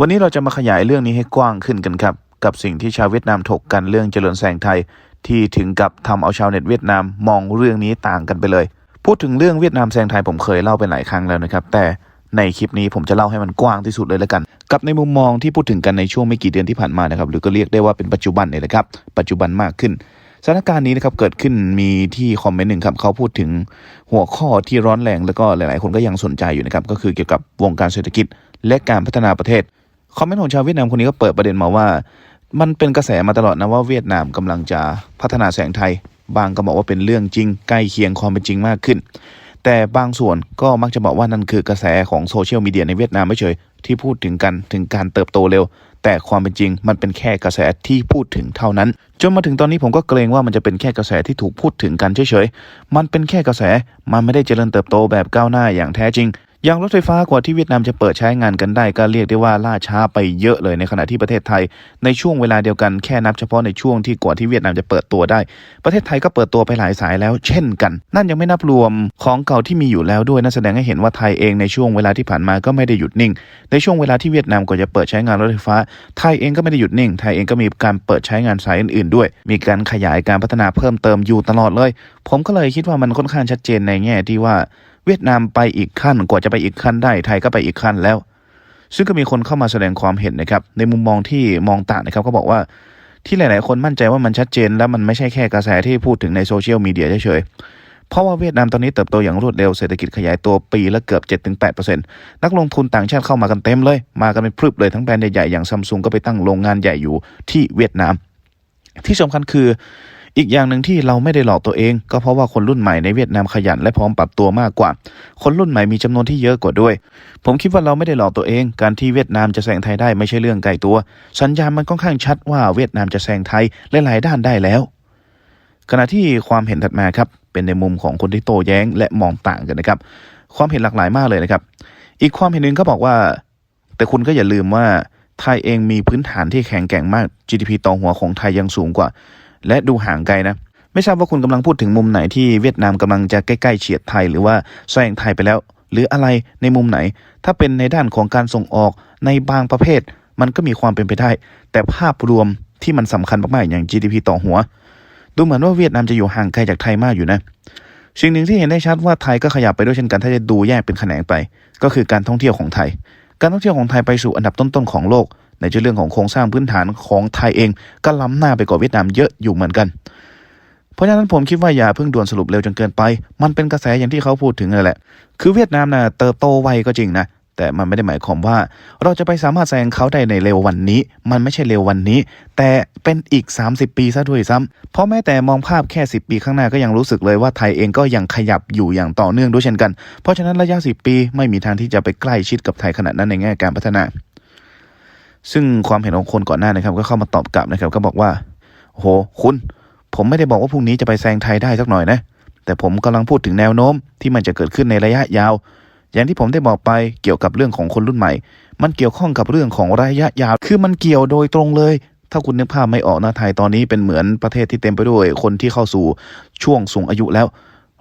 วันนี้เราจะมาขยายเรื่องนี้ให้กว้างขึ้นกันครับ กับสิ่งที่ชาวเวียดนามถกกันเรื่องเจริญแสงไทย ที่ถึงกับทำเอาชาวเน็ตเวียดนามมองเรื่องนี้ต่างกันไปเลย พูดถึงเรื่องเวียดนามแซงไทยผมเคยเล่าไปหลายครั้งแล้วนะครับ แต่ในคลิปนี้ผมจะเล่าให้มันกว้างที่สุดเลยแล้วกัน กับในมุมมองที่พูดถึงกันในช่วงไม่กี่เดือนที่ผ่านมานะครับหรือก็เรียกได้ว่าเป็นปัจจุบันเนี่ยนะครับ ปัจจุบันมากขึ้นสถานการณ์นี้นะครับเกิดขึ้นมีที่คอมเมนต์หนึ่งครับเขาพูดถึงหัวข้อที่ร้อนแรงแล้วก็หลาย ๆ คนก็ยังสนใจอยู่นะครับก็คือเกี่ยวกับวงการเศรษฐกิจและการพัฒนาประเทศ คอมเมนต์ของชาวเวียดนามคนนี้ก็เปิดประเด็นมาว่า มันเป็นกระแสมาตลอดนะว่าเวียดนามกำลังจะพัฒนาแสงไทย บางก็บอกว่าเป็นเรื่องจริงใกล้เคียงความเป็นจริงมากขึ้น แต่บางส่วนก็มักจะบอกว่านั่นคือกระแสของโซเชียลมีเดียในเวียดนามไม่เฉยที่พูดถึงกันถึงการเติบโตเร็ว แต่ความเป็นจริงมันเป็นแค่กระแสที่พูดถึงเท่านั้น จนมาถึงตอนนี้ผมก็เกรงว่ามันจะเป็นแค่กระแสที่ถูกพูดถึงกันเฉยๆมันเป็นแค่กระแสมันไม่ได้เจริญเติบโตแบบก้าวหน้าอย่างแท้จริง ย่างรถไฟฟ้ากว่าที่เวียดนามจะเปิดใช้งานกันได้ก็เรียกได้ว่าล่าช้าไปเยอะเลยในขณะที่ประเทศไทย ในช่วงเวลาเดียวกันแค่นับเฉพาะในช่วงที่กว่าที่เวียดนามจะเปิดตัวได้ ประเทศไทยก็เปิดตัวไปหลายสายแล้ว เช่นกัน นั่นยังไม่นับรวมของเก่าที่มีอยู่แล้วด้วยนั่นแสดงให้เห็นว่าไทยเองในช่วงเวลาที่ผ่านมาก็ไม่ได้หยุดนิ่ง ในช่วงเวลาที่เวียดนามกว่าจะเปิดใช้งานรถไฟฟ้า ไทยเองก็ไม่ได้หยุดนิ่ง ไทยเองก็มีการเปิดใช้งานสายอื่นๆ ด้วย มีการขยายการพัฒนาเพิ่มเติมอยู่ตลอดเลย ผมก็เลยคิดว่ามันค่อนข้างชัดเจนในแง่ที่ว่า เวียดนามไปอีกขั้นกว่าจะไปอีกขั้นได้ไทยก็ไปอีกขั้นแล้ว ซึ่งก็มีคนเข้ามาแสดงความเห็นนะครับ ในมุมมองที่มองต่างนะครับก็บอกว่าที่หลาย ๆ คนมั่นใจว่ามันชัดเจน และมันไม่ใช่แค่กระแสที่พูดถึงในโซเชียลมีเดียเฉยๆ เพราะว่าเวียดนามตอนนี้เติบโตอย่างรวดเร็วเศรษฐกิจขยายตัวปีละเกือบ 7-8%นักลงทุนต่างชาติเข้ามากันเต็มเลย มากันเป็นพรึบเลยทั้งแบรนด์ใหญ่ ๆ อย่างซัมซุงก็ไปตั้งโรงงานใหญ่อยู่ที่เวียดนาม ที่สำคัญคือ อีกอย่างหนึ่งที่เราไม่ได้หลอกตัวเอง ก็เพราะว่าคนรุ่นใหม่ในเวียดนามขยันและพร้อมปรับตัวมากกว่า คนรุ่นใหม่มีจำนวนที่เยอะกว่าด้วย ผมคิดว่าเราไม่ได้หลอกตัวเอง การที่เวียดนามจะแซงไทยได้ไม่ใช่เรื่องไกลตัว สัญญาณมันค่อนข้างชัดว่าเวียดนามจะแซงไทยหลายๆด้านได้แล้ว ขณะที่ความเห็นถัดมาครับเป็นในมุมของคนที่โต้แย้งและมองต่างกันนะครับ ความเห็นหลากหลายมากเลยนะครับ อีกความเห็นหนึ่งก็บอกว่า แต่คุณก็อย่าลืมว่าไทยเองมีพื้นฐานที่แข็งแกร่งมาก GDP ต่อหัวของไทยยังสูงกว่า และดูห่างไกลนะ ไม่ทราบว่าคุณกำลังพูดถึงมุมไหนที่เวียดนามกำลังจะใกล้ๆเฉียดไทยหรือว่าแซงไทยไปแล้ว หรืออะไรในมุมไหน ถ้าเป็นในด้านของการส่งออกในบางประเภท มันก็มีความเป็นไปได้ แต่ภาพรวมที่มันสำคัญมากๆอย่าง GDP ต่อหัว ดูเหมือนว่าเวียดนามจะอยู่ห่างไกลจากไทยมากอยู่นะสิ่งหนึ่งที่เห็นได้ชัดว่าไทยก็ขยับไปด้วยเช่นกันถ้าจะดูแยกเป็นแขนงไป ก็คือการท่องเที่ยวของไทย การท่องเที่ยวของไทยไปสู่อันดับต้นๆของโลก ในเรื่องของโครงสร้างพื้นฐานของไทยเอง ก็ล้ำหน้าไปกว่าเวียดนามเยอะอยู่เหมือนกัน เพราะฉะนั้นผมคิดว่าอย่าเพิ่งด่วนสรุปเร็วจนเกินไป มันเป็นกระแสอย่างที่เขาพูดถึงนั่นแหละ คือเวียดนามนะ่ะเติบโตไวก็จริงนะแต่มันไม่ได้หมายความว่า เราจะไปสามารถแซงเขาได้ในเร็ววันนี้ มันไม่ใช่เร็ววันนี้ แต่เป็นอีก 30 ปีซะด้วยซ้ำเพราะแม้แต่มองภาพแค่ 10 ปีข้างหน้าก็ยังรู้สึกเลยว่าไทยเองก็ยังขยับอยู่อย่างต่อเนื่องด้วยเช่นกัน เพราะฉะนั้นระยะ 10 ปีไม่มีทางที่จะไปใกล้ชิดกับไทยขนาดนั้นในแง่การพัฒนา ซึ่งความเห็นของคนก่อนหน้านะครับ ก็เข้ามาตอบกลับนะครับ ก็บอกว่าโหคุณผมไม่ได้บอกว่าพรุ่งนี้จะไปแซงไทยได้สักหน่อยนะ แต่ผมกำลังพูดถึงแนวโน้มที่มันจะเกิดขึ้นในระยะยาว อย่างที่ผมได้บอกไปเกี่ยวกับเรื่องของคนรุ่นใหม่ มันเกี่ยวข้องกับเรื่องของระยะยาว คือมันเกี่ยวโดยตรงเลย ถ้าคุณนึกภาพไม่ออกนะไทยตอนนี้เป็นเหมือนประเทศที่เต็มไปด้วยคนที่เข้าสู่ช่วงสูงอายุแล้ว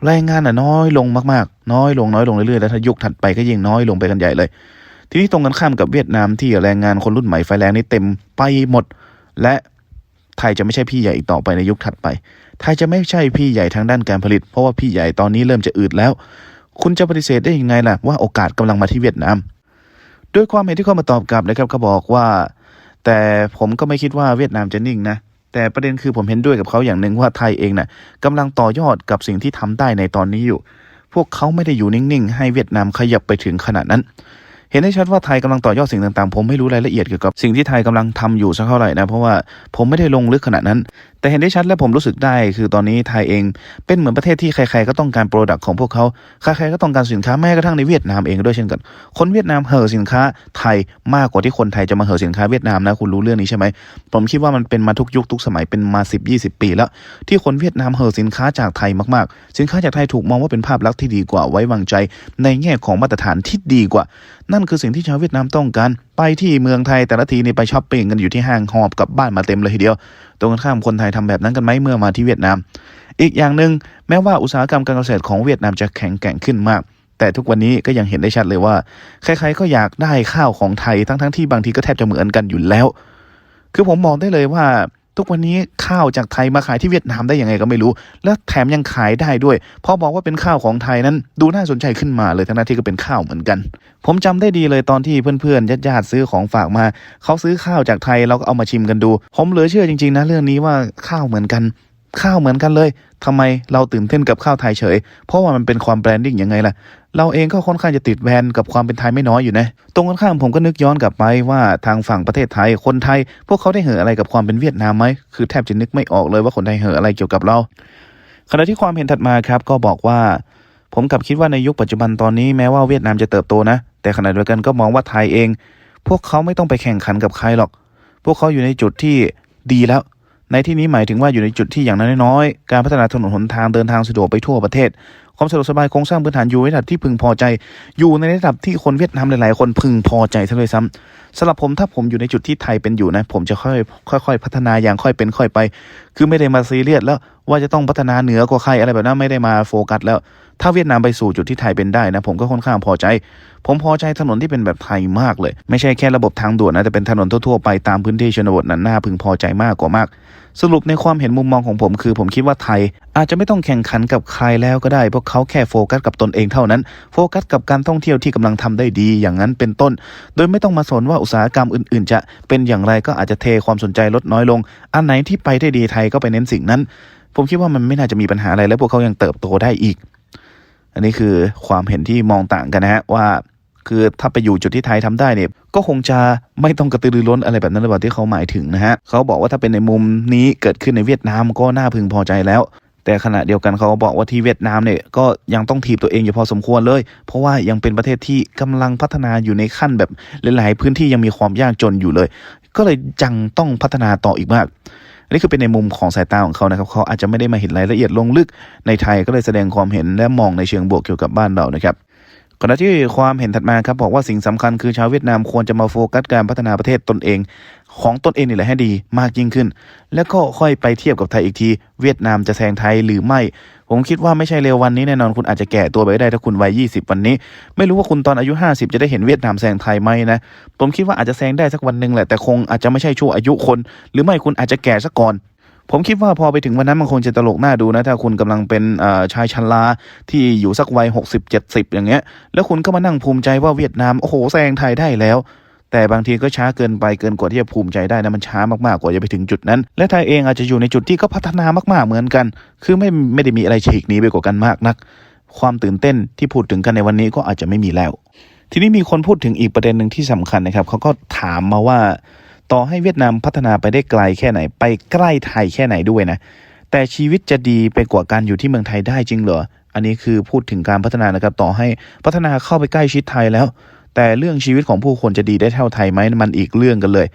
แรงงานน่ะน้อยลงมากๆ น้อยลงน้อยลงเรื่อยๆแล้วถ้ายุคถัดไปก็ยิ่งน้อยลงไปกันใหญ่เลย ทีนี้ตรงกันข้ามกับเวียดนามที่แรงงานคนรุ่นใหม่ไฟแรงนี่เต็มไปหมด และไทยจะไม่ใช่พี่ใหญ่อีกต่อไปในยุคถัดไป ไทยจะไม่ใช่พี่ใหญ่ทางด้านการผลิต เพราะว่าพี่ใหญ่ตอนนี้เริ่มจะอืดแล้ว คุณจะปฏิเสธได้ยังไงล่ะว่าโอกาสกำลังมาที่เวียดนามด้วยความเห็นที่เข้ามาตอบกลับนะครับเขาบอกว่า แต่ผมก็ไม่คิดว่าเวียดนามจะนิ่งนะแต่ประเด็นคือผมเห็นด้วยกับเขาอย่างหนึ่งว่าไทยเองนะ่ะกำลังต่อยอดกับสิ่งที่ทำได้ในตอนนี้อยู่ พวกเขาไม่ได้อยู่นิ่งๆ ให้เวียดนามขยับไปถึงขนาดนั้น เห็นได้ชัดว่าไทยกำลังต่อยอดสิ่งต่างๆ ผมไม่รู้รายละเอียดเกี่ยวกับสิ่งที่ไทยกำลังทำอยู่สักเท่าไหร่นะเพราะว่าผมไม่ได้ลงลึกขนาดนั้น แต่เห็นได้ชัดและผมรู้สึกได้คือตอนนี้ไทยเองเป็นเหมือนประเทศที่ใครๆก็ต้องการโปรดักต์ของพวกเขาใครๆก็ต้องการสินค้าแม้กระทั่งในเวียดนามเองด้วยเช่นกัน คนเวียดนามเห่อสินค้าไทยมากกว่าที่คนไทยจะมาเห่อสินค้าเวียดนามนะคุณรู้เรื่องนี้ใช่ไหมผมคิดว่ามันเป็นมาทุกยุคทุกสมัยเป็นมา 10 20 ปีแล้ว ที่คนเวียดนามเห่อสินค้าจากไทยมากๆ สินค้าจากไทยถูกมองว่าเป็นภาพลักษณ์ที่ดีกว่าไว้วางใจ ในแง่ของมาตรฐานที่ดีกว่า นั่นคือสิ่งที่ชาวเวียดนามต้องการไปที่เมืองไทยแต่ละทีนี่ไปช้อปปิ้งกันอยู่ที่ห้างหอบกับบ้านมาเต็มเลยทีเดียวตรงกันข้ามคนไทยทำแบบนั้นกันไหมเมื่อมาที่เวียดนาม อีกอย่างหนึ่งแม้ว่าอุตสาหกรรมการเกษตรของเวียดนามจะแข็งแกร่งขึ้นมาก แต่ทุกวันนี้ก็ยังเห็นได้ชัดเลยว่า ใครๆก็อยากได้ข้าวของไทยทั้งๆที่บางทีก็แทบจะเหมือนกันอยู่แล้ว คือผมมองได้เลยว่า ทุกวันนี้ข้าวจากไทยมาขายที่เวียดนามได้ยังไงก็ไม่รู้ และแถมยังขายได้ด้วยพอบอกว่าเป็นข้าวของไทยนั้น ดูน่าสนใจขึ้นมาเลยทั้งนั้นที่ก็เป็นข้าวเหมือนกัน ผมจำได้ดีเลยตอนที่เพื่อนๆญาติๆซื้อของฝากมา เขาซื้อข้าวจากไทยเราก็เอามาชิมกันดู ผมเหลือเชื่อจริงๆนะเรื่องนี้ว่าข้าวเหมือนกัน ข้าวเหมือนกันเลยทำไมเราตื่นเต้นกับข้าวไทยเฉย เพราะว่ามันเป็นความแบรนดิ้งยังไงล่ะ เราเองก็ค่อนข้างจะติดแบรนด์กับความเป็นไทยไม่น้อยอยู่นะ ตรงกันข้ามผมก็นึกย้อนกลับไปว่าทางฝั่งประเทศไทย คนไทย พวกเขาได้เห่ออะไรกับความเป็นเวียดนามไหม คือแทบจะนึกไม่ออกเลยว่าคนไทยเห่ออะไรเกี่ยวกับเรา ขณะที่ความเห็นถัดมาครับก็บอกว่า ผมกลับคิดว่าในยุคปัจจุบันตอนนี้แม้ว่าเวียดนามจะเติบโตนะ แต่ขณะเดียวกันก็มองว่าไทยเอง พวกเขาไม่ต้องไปแข่งขันกับใครหรอก พวกเขาอยู่ในจุดที่ดีแล้ว ในที่นี้หมายถึงว่าอยู่ในจุดที่อย่างน้อยๆการพัฒนาถนนหนทางเดินทางสะดวกไปทั่วประเทศ ความสะดวกสบายโครงสร้างพื้นฐานอยู่ในระดับที่พึงพอใจ อยู่ในระดับที่คนเวียดนามหลายๆ คนพึงพอใจซะเลยซ้ำสำหรับผมถ้าผมอยู่ในจุดที่ไทยเป็นอยู่นะ ผมจะค่อยค่อยๆพัฒนาอย่างค่อยเป็นค่อยไป คือไม่ได้มาซีเรียสแล้วว่าจะต้องพัฒนาเหนือกว่าใครอะไรแบบนั้นไม่ได้มาโฟกัสแล้ว ถ้าเวียดนามไปสู่จุดที่ไทยเป็นได้นะ ผมก็ค่อนข้างพอใจ ผมพอใจถนนที่เป็นแบบไทยมากเลย ไม่ใช่แค่ระบบทางด่วนนะแต่เป็นถนนทั่วๆไปตามพื้นที่ชนบทนั้นน่าพึงพอใจมากกว่ามาก สรุปในความเห็นมุมมองของผมคือผมคิดว่าไทย อาจจะไม่ต้องแข่งขันกับใครแล้วก็ได้เพราะเขาแค่โฟกัสกับตนเองเท่านั้น โฟกัสกับการท่องเที่ยวที่กำลังทำได้ดีอย่างนั้นเป็นต้น โดยไม่ต้องมาสนว่าอุตสาหกรรมอื่น ๆ จะเป็นอย่างไรก็อาจจะเทความสนใจลดน้อยลง อันไหนที่ไปได้ดีไทยก็ไปเน้นสิ่งนั้น ผมคิดว่ามันไม่น่าจะมีปัญหาอะไรและพวกเขายังเติบโตได้อีก อันนี้คือความเห็นที่มองต่างกันนะฮะว่า คือถ้าไปอยู่จุดที่ไทยทำได้เนี่ยก็คงจะไม่ต้องกระตือรือร้นอะไรแบบนั้นหรือเปล่าที่เขาหมายถึงนะฮะเขาบอกว่าถ้าเป็นในมุมนี้เกิดขึ้นในเวียดนามก็น่าพึงพอใจแล้ว แต่ขณะเดียวกันเขาก็บอกว่าที่เวียดนามเนี่ยก็ยังต้องถีบตัวเองอยู่พอสมควรเลย เพราะว่ายังเป็นประเทศที่กำลังพัฒนาอยู่ในขั้นแบบหลาย ๆ พื้นที่ยังมีความยากจนอยู่เลย ก็เลยจังต้องพัฒนาต่ออีกมาก นนี้คือเป็นในมุมของสายตาของเขานะครับเขาอาจจะไม่ได้มาเห็นรายละเอียดลงลึกในไทยก็เลยแสดงความเห็นและมองในเชิงบวกเกี่ยวกับบ้านเรานะครับขณะที่ความเห็นถัดมาครับบอกว่าสิ่งสำคัญคือชาวเวียดนามควรจะมาโฟกัสการพัฒนาประเทศตนเอง ของตนเองนี่แหละให้ดีมากยิ่งขึ้น แล้วก็ค่อยไปเทียบกับไทยอีกที เวียดนามจะแซงไทยหรือไม่ ผมคิดว่าไม่ใช่เร็ววันนี้แน่นอนคุณอาจจะแก่ตัวไปได้ถ้าคุณวัย 20 วันนี้ ไม่รู้ว่าคุณตอนอายุ 50 จะได้เห็นเวียดนามแซงไทยไหมนะ ผมคิดว่าอาจจะแซงได้สักวันหนึ่งแหละแต่คงอาจจะไม่ใช่ช่วงอายุคน หรือไม่คุณอาจจะแก่ซะก่อนผมคิดว่าพอไปถึงวันนั้นมันคงจะตลกหน้าดูนะถ้าคุณกำลังเป็นอ่อชายชราที่อยู่สักวัย60 70อย่างเงี้ย แล้วคุณก็มานั่งภูมิใจว่าเวียดนาม โอ้โหแซงไทยได้แล้ว แต่บางทีก็ช้าเกินไปเกินกว่าที่จะภูมิใจได้นะมันช้ามากๆกว่าจะไปถึงจุดนั้น และไทยเองอาจจะอยู่ในจุดที่ก็พัฒนามากๆเหมือนกัน คือไม่ไม่ได้มีอะไรฉีกหนีไปกว่ากันมากนัก ความตื่นเต้นที่พูดถึงกันในวันนี้ก็อาจจะไม่มีแล้ว ทีนี้มีคนพูดถึงอีกประเด็นหนึ่งที่สำคัญนะครับเขาก็ถามมาว่า ต่อให้เวียดนามพัฒนาไปได้ไกลแค่ไหน ไปใกล้ไทยแค่ไหนด้วยนะแต่ชีวิตจะดีไปกว่าการอยู่ที่เมืองไทยได้จริงเหรอ อันนี้คือพูดถึงการพัฒนานะครับ ต่อให้พัฒนาเข้าไปใกล้ชิดไทยแล้ว แต่เรื่องชีวิตของผู้คนจะดีได้เท่าไทยไหมมันอีกเรื่องกันเลย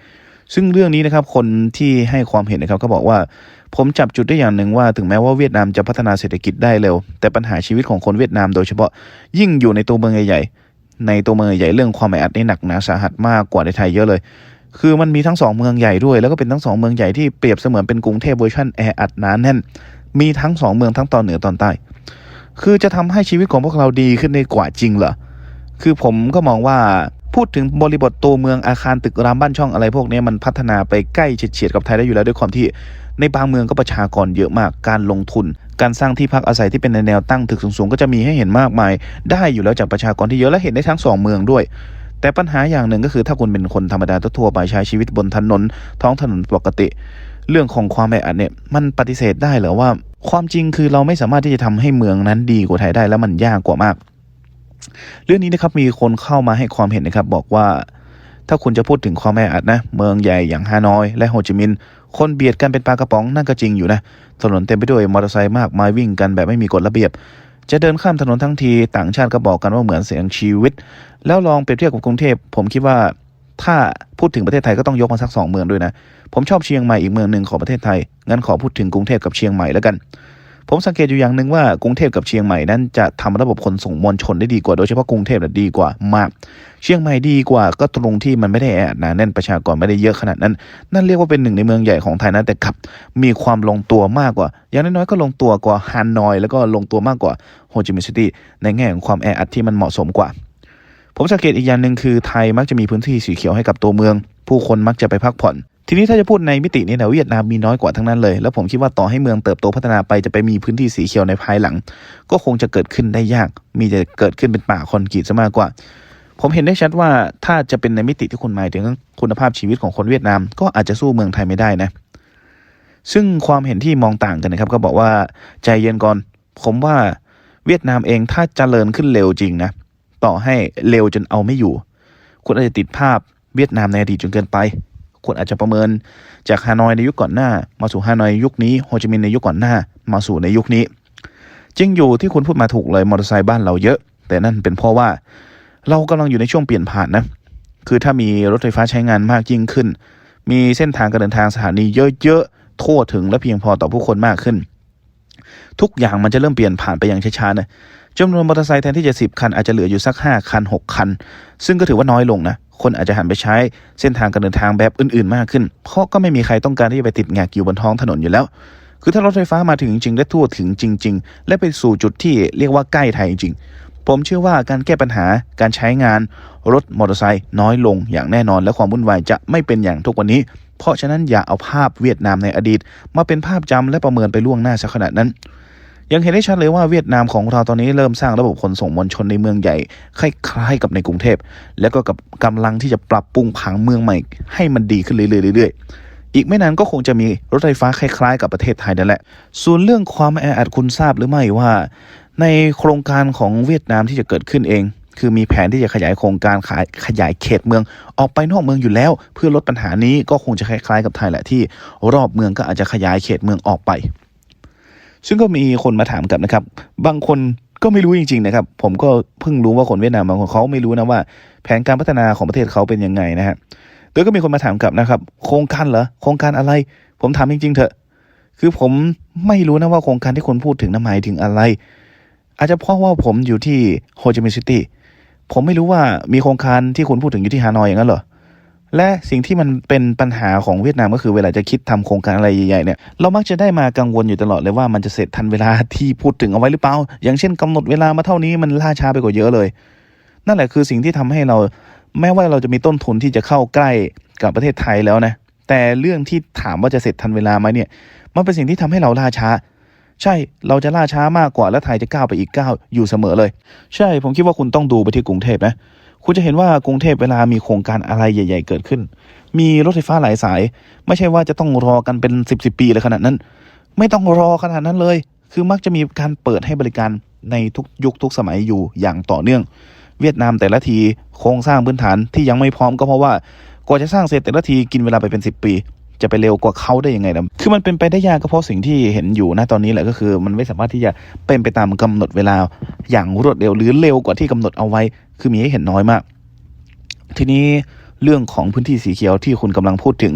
ซึ่งเรื่องนี้นะครับคนที่ให้ความเห็นนะครับก็บอกว่า ผมจับจุดได้อย่างหนึ่งว่า ถึงแม้ว่าเวียดนามจะพัฒนาเศรษฐกิจได้เร็ว แต่ปัญหาชีวิตของคนเวียดนามโดยเฉพาะยิ่งอยู่ในตัวเมืองใหญ่ๆในตัวเมืองใหญ่เรื่องความแออัดนี่หนักหนาสาหัสมากกว่าในไทยเยอะเลยคือมันมีทั้งสองเมืองใหญ่ด้วยแล้วก็เป็นทั้งสองเมืองใหญ่ที่เปรียบเสมือนเป็นกรุงเทพเวอร์ชันแออัดหนาแน่น มีทั้งสองเมืองทั้งตอนเหนือตอนใต้ คือจะทำให้ชีวิตของพวกเราดีขึ้นได้กว่าจริงเหรอ คือผมก็มองว่าพูดถึงบริบทตัวเมืองอาคารตึกรามบ้านช่องอะไรพวกนี้มันพัฒนาไปใกล้เฉียดๆกับไทยได้อยู่แล้วด้วยความที่ในบางเมืองก็ประชากรเยอะมากการลงทุน การสร้างที่พักอาศัยที่เป็นในแนวตั้งตึกสูงๆ ก็จะมีให้เห็นมากมาย ได้อยู่แล้วจากประชากรที่เยอะและเห็นได้ทั้งสองเมืองด้วย แต่ปัญหาอย่างหนึ่งก็คือถ้าคุณเป็นคนธรรมดาทั่วไปใช้ชีวิตบนถนนท้องถนนปกติ เรื่องของความแออัดเนี่ยมันปฏิเสธได้หรือว่า ความจริงคือเราไม่สามารถที่จะทำให้เมืองนั้นดีกว่าไทยได้แล้วมันยากกว่ามาก เรื่องนี้นะครับมีคนเข้ามาให้ความเห็นนะครับบอกว่า ถ้าคุณจะพูดถึงความแออัดนะ เมืองใหญ่อย่างฮานอย และโฮจิมินห์คนเบียดกันเป็นปลากระป๋องนั่นก็จริงอยู่นะถนนเต็มไปด้วยมอเตอร์ไซค์มากมายวิ่งกันแบบไม่มีกฎระเบียบ จะเดินข้ามถนนทั้งทีต่างชาติก็บอกกันว่าเหมือนเสียงชีวิต แล้วลองเปรียบเทียบกับกรุงเทพผมคิดว่าถ้าพูดถึงประเทศไทยก็ต้องยกมาสักสองเมืองด้วยนะ ผมชอบเชียงใหม่อีกเมืองหนึ่งของประเทศไทย งั้นขอพูดถึงกรุงเทพกับเชียงใหม่แล้วกัน ผมสังเกตอยู่อย่างหนึ่งว่ากรุงเทพกับเชียงใหม่นั้นจะทำระบบขนส่งมวลชนได้ดีกว่าโดยเฉพาะกรุงเทพน่ะดีกว่ามาก เชียงใหม่ดีกว่าก็ตรงที่มันไม่ได้แออัดหนาแน่นประชากรไม่ได้เยอะขนาดนั้น นั่นเรียกว่าเป็นหนึ่งในเมืองใหญ่ของไทยนะแต่กลับ มีความลงตัวมากกว่า อย่างน้อยๆก็ลงตัวกว่าฮานอย แล้วก็ลงตัวมากกว่าโฮจิมินห์ซิตี้ในแง่ของความแออัดที่มันเหมาะสมกว่า ผมสังเกตอีกอย่างหนึ่งคือไทยมักจะมีพื้นที่สีเขียวให้กับตัวเมือง ผู้คนมักจะไปพักผ่อน ทีนี้ถ้าจะพูดในมิตินี้นะเวียดนามมีน้อยกว่าทั้งนั้นเลย แล้วผมคิดว่าต่อให้เมืองเติบโตพัฒนาไปจะไปมีพื้นที่สีเขียวในภายหลัง ก็คงจะเกิดขึ้นได้ยาก มีจะเกิดขึ้นเป็นป่าคอนกรีตซะมากกว่า ผมเห็นได้ชัดว่าถ้าจะเป็นในมิติที่คุณหมายถึงคุณภาพชีวิตของคนเวียดนาม ก็อาจจะสู้เมืองไทยไม่ได้นะ ซึ่งความเห็นที่มองต่างกันนะครับ ก็บอกว่าใจเย็นก่อน ผมว่าเวียดนามเองถ้าเจริญขึ้นเร็วจริงนะ ต่อให้เร็วจนเอาไม่อยู่ คุณอาจจะติดภาพเวียดนามในอดีตจนเกินไป คุณอาจจะประเมิน จากฮานอยในยุคก่อนหน้า มาสู่ฮานอยยุคนี้โฮจิมินห์ในยุคก่อนหน้า มาสู่ในยุคนี้จริงอยู่ที่คุณพูดมาถูกเลยมอเตอร์ไซค์บ้านเราเยอะ แต่นั่นเป็นเพราะว่า เรากำลังอยู่ในช่วงเปลี่ยนผ่านนะคือถ้ามีรถไฟฟ้าใช้งานมากยิ่งขึ้น มีเส้นทางการเดินทางสถานีเยอะๆทั่วถึงและเพียงพอต่อผู้คนมากขึ้น ทุกอย่างมันจะเริ่มเปลี่ยนผ่านไปอย่างช้าๆนะจำนวนมอเตอร์ไซค์แทนที่จะสิบคันอาจจะเหลืออยู่สักห้าคันหกคัน ซึ่งก็ถือว่าน้อยลงนะ คนอาจจะหันไปใช้เส้นทางการเดินทางแบบอื่นๆ มากขึ้น เพราะก็ไม่มีใครต้องการที่จะไปติดแงกอยู่บนท้องถนนอยู่แล้ว คือถ้ารถไฟฟ้ามาถึงจริงและทั่วถึงจริง ๆ และไปสู่จุดที่เรียกว่าใกล้ไทยจริง ผมเชื่อว่าการแก้ปัญหาการใช้งานรถมอเตอร์ไซค์น้อยลงอย่างแน่นอนและความวุ่นวายจะไม่เป็นอย่างทุกวันนี้ เพราะฉะนั้นอย่าเอาภาพเวียดนามในอดีต มาเป็นภาพจำและประเมินไปล่วงหน้าสักขนาดนั้น ยังเห็นได้ชัดเลยว่าเวียดนามของเราตอนนี้เริ่มสร้างระบบขนส่งมวลชนในเมืองใหญ่คล้ายๆกับในกรุงเทพ และก็กับกำลังที่จะปรับปรุงผังเมืองใหม่ ให้มันดีขึ้นเรื่อยๆเรื่อยๆอีกไม่นานก็คงจะมีรถไฟฟ้าคล้ายๆ กับประเทศไทยนั่นแหละ ส่วนเรื่องความแออัดคุณทราบหรือไม่ว่า ในโครงการของเวียดนามที่จะเกิดขึ้นเอง คือมีแผนที่จะขยายโครงการขายขยายเขตเมือง ออกไปนอกเมืองอยู่แล้ว เพื่อลดปัญหานี้ก็คงจะคล้ายๆ กับไทยแหละที่ รอบเมืองก็อาจจะขยายเขตเมืองออกไป ซึ่งก็มีคนมาถามกลับนะครับ บางคนก็ไม่รู้จริงๆนะครับ ผมก็เพิ่งรู้ว่าคนเวียดนามบางคนเขาไม่รู้นะว่า แผนการพัฒนาของประเทศเขาเป็นยังไงนะฮะโดยก็มีคนมาถามกลับนะครับ โครงการเหรอโครงการอะไร ผมถามจริง ๆ เถอะ คือผมไม่รู้นะว่าโครงการที่คนพูดถึงนั้นหมายถึงอะไร อาจจะเพราะว่าผมอยู่ที่โฮจิมินห์ซิตี้ผมไม่รู้ว่ามีโครงการที่คุณพูดถึงอยู่ที่ฮานอยอย่างนั้นเหรอ และสิ่งที่มันเป็นปัญหาของเวียดนามก็คือเวลาจะคิดทำโครงการอะไรใหญ่ๆเนี่ยเรามักจะได้มากังวลอยู่ตลอดเลยว่ามันจะเสร็จทันเวลาที่พูดถึงเอาไว้หรือเปล่า อย่างเช่นกำหนดเวลามาเท่านี้มันล่าช้าไปกว่าเยอะเลย นั่นแหละคือสิ่งที่ทำให้เราแม้ว่าเราจะมีต้นทุนที่จะเข้าใกล้กับประเทศไทยแล้วนะแต่เรื่องที่ถามว่าจะเสร็จทันเวลาไหมเนี่ยมันเป็นสิ่งที่ทำให้เราล่าช้า ใช่เราจะล่าช้ามากกว่าและไทยจะก้าวไปอีกก้าวอยู่เสมอเลย ใช่ผมคิดว่าคุณต้องดูไปที่กรุงเทพนะ คุณจะเห็นว่ากรุงเทพเวลามีโครงการอะไรใหญ่ ๆ เกิดขึ้น มีรถไฟฟ้าหลายสาย ไม่ใช่ว่าจะต้องรอกันเป็นสิบสิบปีเลยขนาดนั้น ไม่ต้องรอขนาดนั้นเลย คือมักจะมีการเปิดให้บริการในทุกยุคทุกสมัยอยู่อย่างต่อเนื่อง เวียดนามแต่ละทีโครงสร้างพื้นฐานที่ยังไม่พร้อมก็เพราะว่ากว่าจะสร้างเสร็จแต่ละทีกินเวลาไปเป็นสิบปี จะไปเร็วกว่าเขาได้ยังไงนะคือมันเป็นไปได้ยากก็เพราะสิ่งที่เห็นอยู่ณตอนนี้แหละก็คือ มันไม่สามารถที่จะเป็นไปตามกำหนดเวลาอย่างรวดเร็วหรือเร็วกว่าที่กำหนดเอาไว้ คือมีให้เห็นน้อยมาก ทีนี้เรื่องของพื้นที่สีเขียวที่คุณกำลังพูดถึง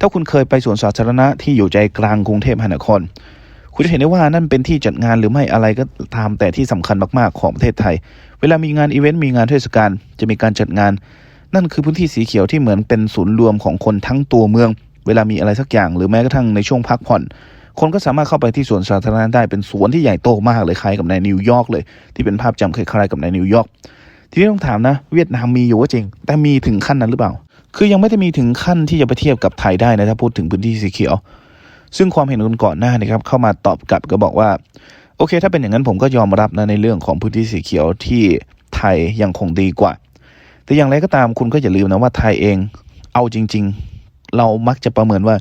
ถ้าคุณเคยไปสวนสาธารณะที่อยู่ใจกลางกรุงเทพมหานคร คุณจะเห็นได้ว่านั่นเป็นที่จัดงานหรือไม่อะไรก็ตามแต่ที่สำคัญมากๆของประเทศไทย เวลามีงานอีเวนต์มีงานเทศกาลจะมีการจัดงาน นั่นคือพื้นที่สีเขียวที่เหมือนเป็นศูนย์รวมของคนทั้งตัวเมือง เวลามีอะไรสักอย่าง หรือแม้กระทั่งในช่วงพักผ่อน คนก็สามารถเข้าไปที่สวนสาธารณะได้เป็นสวนที่ใหญ่โตมากเลยคล้ายกับในนิวยอร์กเลย ที่เป็นภาพจำคล้ายๆกับในนิวยอร์กทีนี้ต้องถามนะ เวียดนามมีอยู่ก็จริง แต่มีถึงขั้นนั้นหรือเปล่า คือยังไม่ได้มีถึงขั้นที่จะไปเทียบกับไทยได้นะถ้าพูดถึงพื้นที่สีเขียว ซึ่งความเห็นคนก่อนหน้านะครับเข้ามาตอบกลับก็บอกว่า โอเค ถ้าเป็นอย่างนั้นผมก็ยอมรับนะในเรื่องของพื้นที่สีเขียวที่ไทยยังคงดีกว่า แต่อย่างไรก็ตามคุณก็อย่าลืมนะว่าไทยเอง เอาจริง ๆ เรามักจะประเมินว่า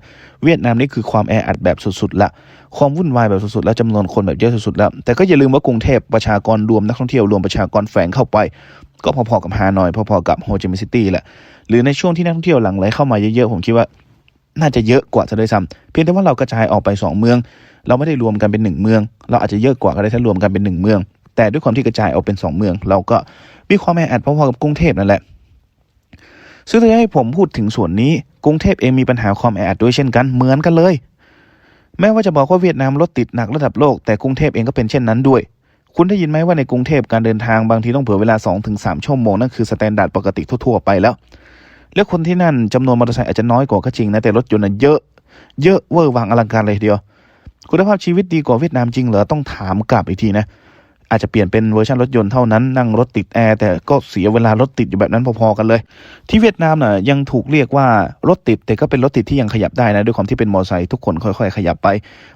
เวียดนามนี่คือความแออัดแบบสุดๆละความวุ่นวายแบบสุดๆแล้วจำนวนคนแบบเยอะสุดๆแล้ว แต่ก็อย่าลืมว่ากรุงเทพประชากรรวมนักท่องเที่ยวรวมประชากรแฝงเข้าไป ก็พอๆกับฮานอย พอๆกับโฮจิมินห์ซิตี้แหละหรือในช่วงที่นักท่องเที่ยวหลั่งไหลเข้ามาเยอะๆผมคิดว่า น่าจะเยอะกว่าซะด้วยซ้ำเพียงแต่ว่าเรากระจายออกไปสองเมือง เราไม่ได้รวมกันเป็นหนึ่งเมือง เราอาจจะเยอะกว่าก็ได้ถ้ารวมกันเป็นหนึ่งเมือง แต่ด้วยความที่กระจายออกเป็นสองเมือง เราก็มีความแออัดพอๆกับกรุงเทพนั่นแหละ ซึ่งถ้าจะให้ผมพูดถึงส่วนนี้ กรุงเทพเองมีปัญหาความแออัดด้วยเช่นกันเหมือนกันเลย แม้ว่าจะบอกว่าเวียดนามรถติดหนักระดับโลกแต่กรุงเทพเองก็เป็นเช่นนั้นด้วย คุณได้ยินไหมว่าในกรุงเทพการเดินทางบางทีต้องเผื่อเวลา 2-3 ชั่วโมงนั่นคือสแตนดาร์ดปกติทั่วๆไปแล้ว แล้วคนที่นั่นจำนวนมอเตอร์ไซค์อาจจะน้อยกว่าก็จริงนะแต่รถยนต์น่ะเยอะเยอะเวอร์วังอลังการเลยทีเดียว คุณภาพชีวิตดีกว่าเวียดนามจริงเหรอต้องถามกลับอีกทีนะ อาจจะเปลี่ยนเป็นเวอร์ชันรถยนต์เท่านั้นนั่งรถติดแอร์แต่ก็เสียเวลารถติดอยู่แบบนั้นพอๆกันเลย ที่เวียดนามน่ะยังถูกเรียกว่ารถติดแต่ก็เป็นรถติดที่ยังขยับได้นะด้วยความที่เป็นมอเตอร์ไซค์ทุกคนค่อยๆ ขยับไป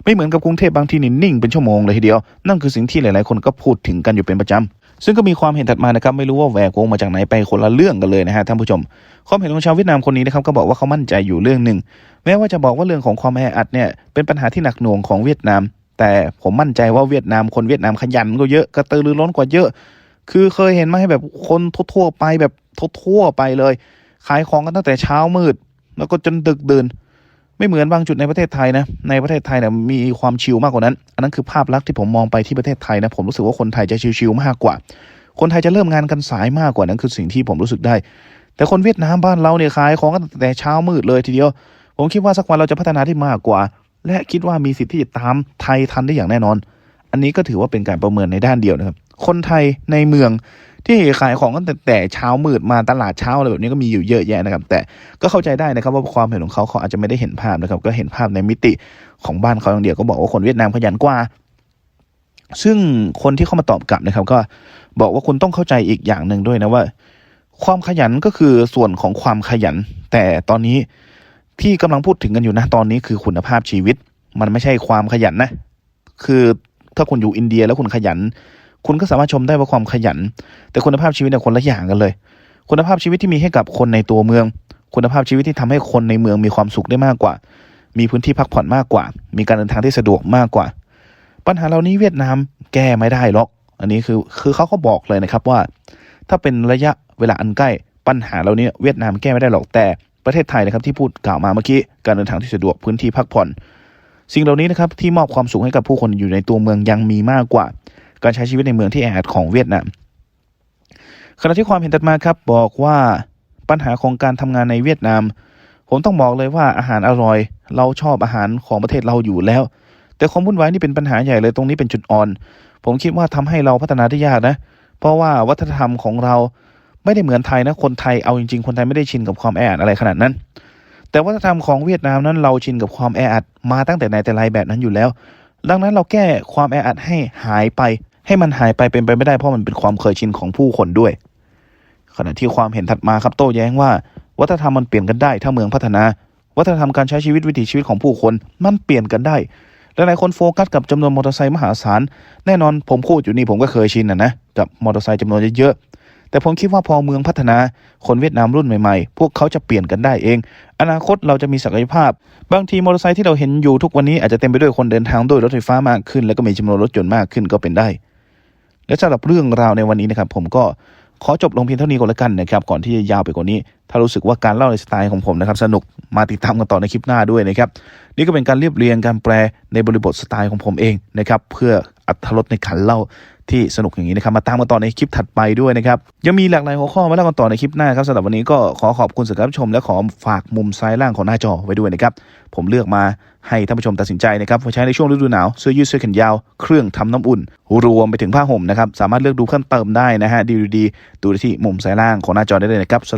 ไม่เหมือนกับกรุงเทพบางที่นี่นิ่งเป็นชั่วโมงเลยทีเดียว นั่นคือสิ่งที่หลายๆคนก็พูดถึงกันอยู่เป็นประจำซึ่งก็มีความเห็นถัดมานะครับไม่รู้ว่าแหวกวงมาจากไหนไปคนละเรื่องกันเลยนะฮะท่านผู้ชม ความเห็นของชาวเวียดนามคนนี้นะครับก็บอกว่าเขามั่นใจอยู่เรื่องหนึ่งแม้ว่าจะบอกว่าเรื่องของความแออัดเนี่ยเป็นปัญหาที่หนักหน่วงของเวียดนาม แต่ผมมั่นใจว่าเวียดนามคนเวียดนามขยันก็เยอะกระตือรือร้นกว่าเยอะ คือเคยเห็นไหมแบบคนทั่วๆไปแบบทั่วๆไปเลยขายของกันตั้งแต่เช้ามืด แล้วก็จนดึกดื่นไม่เหมือนบางจุดในประเทศไทยนะ ในประเทศไทยเนี่ยมีความชิลมากกว่านั้น อันนั้นคือภาพลักษณ์ที่ผมมองไปที่ประเทศไทยนะ ผมรู้สึกว่าคนไทยจะชิลๆมากกว่า คนไทยจะเริ่มงานกันสายมากกว่านั้นคือสิ่งที่ผมรู้สึกได้ แต่คนเวียดนามบ้านเราเนี่ยขายของกันตั้งแต่เช้ามืดเลยทีเดียว ผมคิดว่าสักวันเราจะพัฒนาที่มากกว่า และคิดว่ามีสิทธิ์ที่จะตามไทยทันได้อย่างแน่นอน อันนี้ก็ถือว่าเป็นการประเมินในด้านเดียวนะครับ คนไทยในเมืองที่ขายของกันแต่แต่เช้ามืดมาตลาดเช้าอะไรแบบนี้ก็มีอยู่เยอะแยะนะครับ แต่ก็เข้าใจได้นะครับว่าความเห็นของเขาเขาอาจจะไม่ได้เห็นภาพนะครับ ก็เห็นภาพในมิติของบ้านเขาอย่างเดียวก็บอกว่าคนเวียดนามขยันกว่า ซึ่งคนที่เข้ามาตอบกลับนะครับ ก็บอกว่าคุณต้องเข้าใจอีกอย่างหนึ่งด้วยนะว่า ความขยันก็คือส่วนของความขยัน แต่ตอนนี้ ที่กำลังพูดถึงกันอยู่นะตอนนี้คือคุณภาพชีวิต มันไม่ใช่ความขยันนะ คือถ้าคุณอยู่อินเดียแล้วคุณขยัน คุณก็สามารถชมได้ว่าความขยัน แต่คุณภาพชีวิตเนี่ยคนละอย่างกันเลย คุณภาพชีวิตที่มีให้กับคนในตัวเมือง คุณภาพชีวิตที่ทำให้คนในเมืองมีความสุขได้มากกว่า มีพื้นที่พักผ่อนมากกว่า มีการเดินทางที่สะดวกมากกว่า ปัญหาเหล่านี้เวียดนามแก้ไม่ได้หรอก อันนี้คือคือเขาก็บอกเลยนะครับว่า ถ้าเป็นระยะเวลาอันใกล้ปัญหาเหล่านี้เวียดนามแก้ไม่ได้หรอกแต่ ประเทศไทยนะครับที่พูดกล่าวมาเมื่อกี้การเดินทางที่สะดวกพื้นที่พักผ่อน สิ่งเหล่านี้นะครับที่มอบความสุขให้กับผู้คนอยู่ในตัวเมืองยังมีมากกว่า การใช้ชีวิตในเมืองที่แออัดของเวียดนามขณะที่ความเห็นถัดมาครับบอกว่าปัญหาของการทำงานในเวียดนาม ผมต้องบอกเลยว่าอาหารอร่อย เราชอบอาหารของประเทศเราอยู่แล้ว แต่ความวุ่นวายนี่เป็นปัญหาใหญ่เลยตรงนี้เป็นจุดอ่อน ผมคิดว่าทำให้เราพัฒนาได้ยากนะ เพราะว่าวัฒนธรรมของเรา ไม่ได้เหมือนไทยนะ คนไทยเอาจริงๆ คนไทยไม่ได้ชินกับความแออัดอะไรขนาดนั้น แต่วัฒนธรรมของเวียดนามนั้นเราชินกับความแออัดมาตั้งแต่ไหนแต่ไรแบบนั้นอยู่แล้ว ดังนั้นเราแก้ความแออัดให้หายไป ให้มันหายไปเป็นไปไม่ได้เพราะมันเป็นความเคยชินของผู้คนด้วย ขณะที่ความเห็นถัดมาครับโต้แย้งว่า วัฒนธรรมมันเปลี่ยนกันได้ถ้าเมืองพัฒนา วัฒนธรรมการใช้ชีวิตวิถีชีวิตของผู้คนมันเปลี่ยนกันได้หลายๆคนโฟกัสกับจำนวนมอเตอร์ไซค์มหาศาล แน่นอนผมพูดอยู่นี่ผมก็เคยชินนะนะกับมอเตอร์ไซค์จำนวนเยอะๆ แต่ผมคิดว่าพอเมืองพัฒนา คนเวียดนามรุ่นใหม่ๆ พวกเขาจะเปลี่ยนกันได้เอง อนาคตเราจะมีศักยภาพ บางทีมอเตอร์ไซค์ที่เราเห็นอยู่ทุกวันนี้อาจจะเต็มไปด้วยคนเดินทางด้วยรถไฟฟ้ามากขึ้น แล้วก็มีจำนวนรถยนต์มากขึ้นก็เป็นได้ และสำหรับเรื่องราวในวันนี้นะครับ ผมก็ขอจบลงเพียงเท่านี้ก่อนละกันนะครับก่อนที่จะยาวไปกว่านี้ ถ้ารู้สึกว่าการเล่าในสไตล์ของผมนะครับสนุกมาติดตามกันต่อในคลิปหน้าด้วยนะครับนี่ก็เป็นการเรียบเรียงการแปลในบริบทสไตล์ของผมเองนะครับเพื่อ อัตรสในการเล่าที่สนุกอย่างนี้นะครับ มาตามกันต่อในคลิปถัดไปด้วยนะครับ ยังมีหลากหลายหัวข้อมาเล่ากันต่อในคลิปหน้าครับสำหรับวันนี้ก็ขอขอบคุณสำหรับรับชม และขอฝากมุมซ้ายล่างของหน้าจอไว้ด้วยนะครับ ผมเลือกมาให้ท่านผู้ชมตัดสินใจนะครับว่าใช้ในช่วงฤดูหนาวเสื้อยืดเสื้อแขนยาว เครื่องทำน้ำอุ่น รวมไปถึงผ้าห่มนะครับสามารถเลือกดูเพิ่มเติมได้นะฮะดีๆดูได้ที่มุมซ้ายล่างของหน้าจอได้เลยนะครับ